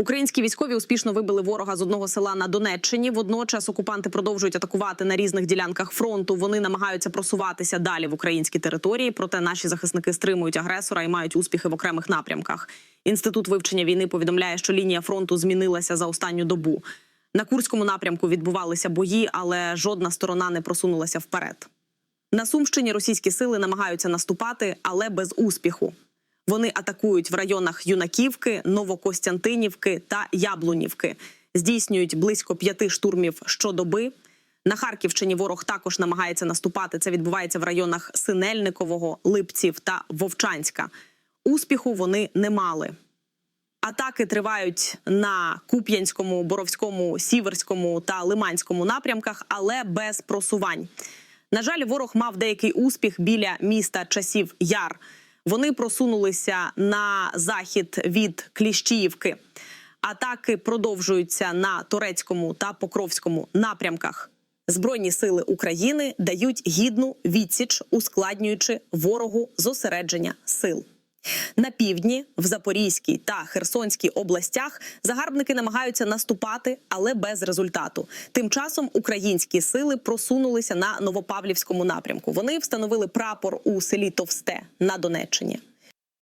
Українські військові успішно вибили ворога з одного села на Донеччині. Водночас окупанти продовжують атакувати на різних ділянках фронту. Вони намагаються просуватися далі в українські території. Проте наші захисники стримують агресора і мають успіхи в окремих напрямках. Інститут вивчення війни повідомляє, що лінія фронту змінилася за останню добу. На курському напрямку відбувалися бої, але жодна сторона не просунулася вперед. На Сумщині російські сили намагаються наступати, але без успіху. Вони атакують в районах Юнаківки, Новокостянтинівки та Яблунівки. Здійснюють близько п'яти штурмів щодоби. На Харківщині ворог також намагається наступати. Це відбувається в районах Синельникового, Липців та Вовчанська. Успіху вони не мали. Атаки тривають на Куп'янському, Боровському, Сіверському та Лиманському напрямках, але без просувань. На жаль, ворог мав деякий успіх біля міста часів Яр. Вони просунулися на захід від Кліщіївки. Атаки продовжуються на турецькому та Покровському напрямках. Збройні сили України дають гідну відсіч, ускладнюючи ворогу зосередження сил. На півдні, в Запорізькій та Херсонській областях загарбники намагаються наступати, але без результату. Тим часом українські сили просунулися на Новопавлівському напрямку. Вони встановили прапор у селі Товсте на Донеччині.